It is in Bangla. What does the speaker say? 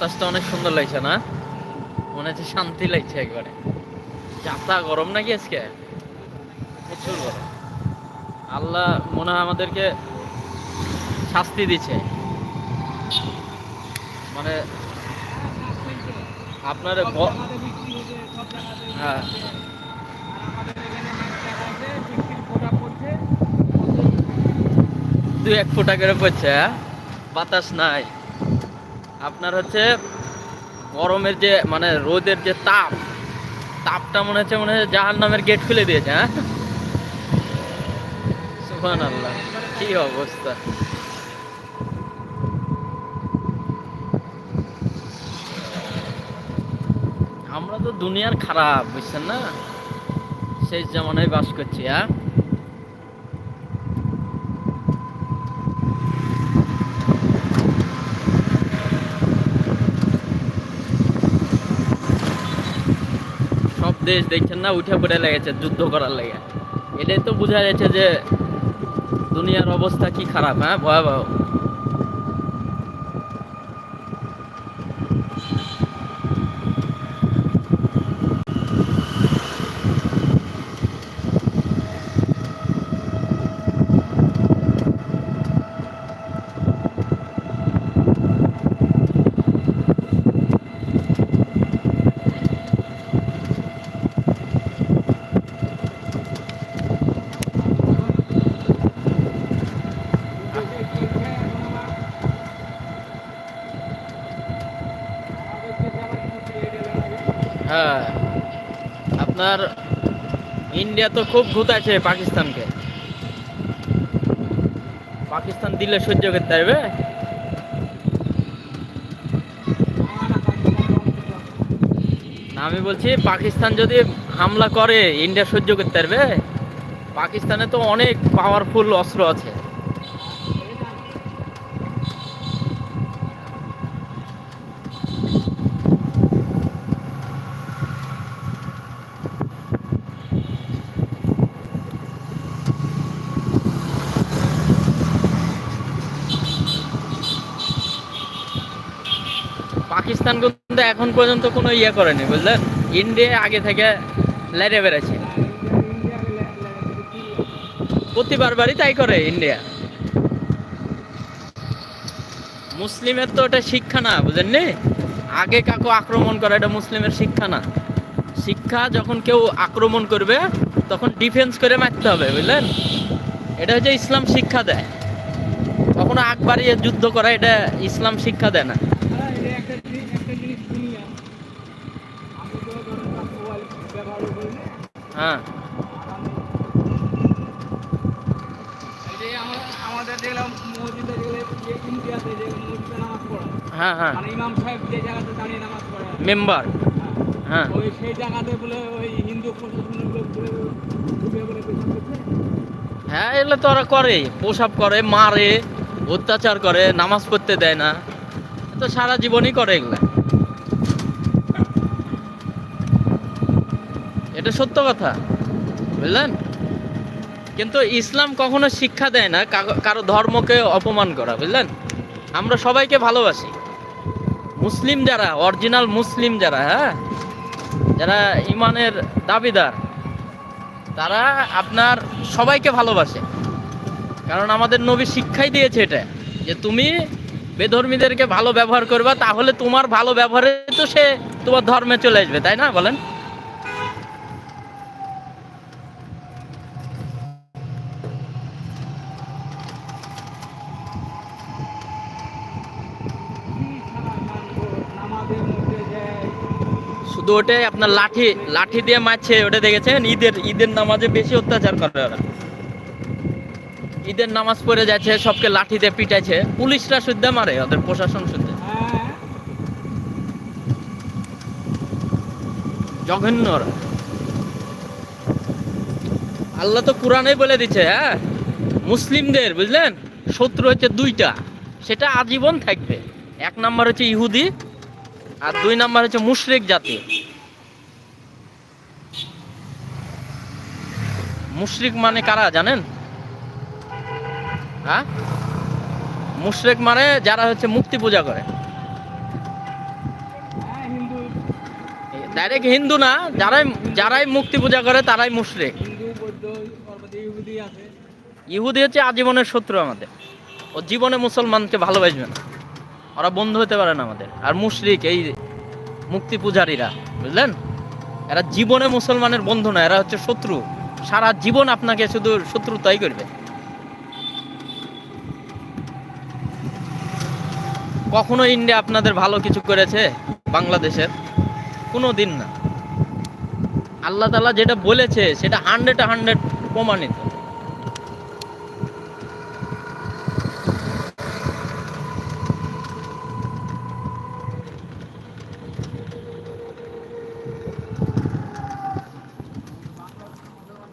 বাতাসটা অনেক সুন্দর লাগছে না? মনে হচ্ছে শান্তি লাগছে একবারে। যাতা গরম নাকি আজকে? প্রচুর গরম। আল্লাহ মনে হয় আমাদেরকে শাস্তি দিচ্ছে। মানে আপনার হ্যাঁ। দুই এক ফুটা করে পড়ছে হ্যাঁ? বাতাস নাই। আপনার হচ্ছে গরমের যে মানে রোদের যে তাপ, তাপটা মনে হচ্ছে মনে হচ্ছে জাহান নামের গেট খুলে দিয়েছে হ্যাঁ? সুবহান আল্লাহ কি অবস্থা? আমরা তো দুনিয়ার খারাপ, বুঝছেন না? শেষ জামানায় বাস করছি হ্যাঁ? দেশ দেখছেন না, উঠে পড়ে লেগেছে যুদ্ধ করার লেগে। এটাই তো বোঝা যাচ্ছে যে দুনিয়ার অবস্থা কি খারাপ হ্যাঁ? ভয়াবহ হ্যাঁ আপনার ইন্ডিয়া তো খুব ভূতাছে পাকিস্তানকে। পাকিস্তান দিলে সহ্য করতে পারবে? আমি বলছি, পাকিস্তান যদি হামলা করে, ইন্ডিয়া সহ্য করতে পারবে? পাকিস্তানে তো অনেক পাওয়ারফুল অস্ত্র আছে। পাকিস্তান কিন্তু এখন পর্যন্ত কোনো ইয়ে করেনি বুঝলেন ইন্ডিয়া আগে থেকে লেড়ে বেড়েছে। প্রতিবার বারই তাই করে ইন্ডিয়া মুসলিমের তো ওটা শিক্ষা না, বুঝেননি? আগে কাকু আক্রমণ করা, এটা মুসলিমের শিক্ষা না। শিক্ষা যখন কেউ আক্রমণ করবে, তখন ডিফেন্স করে মারতে হবে, বুঝলেন? এটা হচ্ছে ইসলাম শিক্ষা দেয়। কখনো আগ বাড়িয়ে যুদ্ধ করা, এটা ইসলাম শিক্ষা দেয় না। হ্যাঁ। আমাদের দেখলাম মসজিদে গেলে ইন্ডিয়াতে যে মসজিদে নামাজ পড়া হ্যাঁ হ্যাঁ। মানে ইমাম সাহেব যে জায়গাতে দাঁড়িয়ে নামাজ পড়ে মেম্বার। হ্যাঁ। ওই সেই জায়গাতে বলে ওই হিন্দু প্রশাসনের লোক বলে ঢুকে বলে হ্যাঁ এগুলো তো ওরা করে প্রসাব করে মারে অত্যাচার করে নামাজ পড়তে দেয় না। তো সারা জীবনই করে এগুলা। এটা সত্য কথা, বুঝলেন? কিন্তু ইসলাম কখনো শিক্ষা দেয় না কারও ধর্মকে অপমান করা, বুঝলেন? আমরা সবাইকে ভালোবাসি। মুসলিম যারা অরিজিনাল মুসলিম যারা হ্যাঁ? যারা ইমানের দাবিদার, তারা আপনার সবাইকে ভালোবাসে। কারণ আমাদের নবী শিক্ষাই দিয়েছে এটা, যে তুমি বেধর্মীদেরকে ভালো ব্যবহার করবা, তাহলে তোমার ভালো ব্যবহারে তো সে তোমার ধর্মে চলে আসবে, তাই না? বলেন। শুধু ওটাই আপনার লাঠি লাঠি দিয়ে মারছে, ওটা দেখেছেন? ঈদের ঈদের নামাজে বেশি অত্যাচার করে ওরা। ঈদের নামাজ পড়ে যাচ্ছে, সবকে লাঠি দিয়ে পিটাইছে। পুলিশরা শুদ্ধ মারে, ওদের প্রশাসন হ্যাঁ জঘন্য। আল্লাহ তো কোরআনে বলে দিচ্ছে হ্যাঁ? মুসলিমদের, বুঝলেন? শত্রু হচ্ছে দুইটা, সেটা আজীবন থাকবে। এক নাম্বার হচ্ছে ইহুদি, আর দুই নাম্বার হচ্ছে মুশরিক জাতি। মুশরিক মানে কারা জানেন? হ্যাঁ? মুশরিক মানে যারা হচ্ছে মুক্তি পূজা করে। ডাইরেক্ট হিন্দু না, যারাই যারাই মুক্তি পূজা করে তারাই মুশরিক। ইহুদি হচ্ছে আজীবনের শত্রু আমাদের। ও জীবনে মুসলমানকে ভালোবাসবে না। ওরা বন্ধু হতে পারে না আমাদের। আর মুশরিক, এই মুক্তি পূজারীরা, বুঝলেন? এরা জীবনে মুসলমানের বন্ধু না, এরা হচ্ছে শত্রু। সারা জীবন আপনাকে শুধু শত্রুতাই করবে। কখনো ইন্ডিয়া আপনাদের ভালো কিছু করেছে? বাংলাদেশের? কোনো দিন না। আল্লাহ তালা যেটা বলেছে, সেটা হান্ড্রেড হান্ড্রেড প্রমাণিত।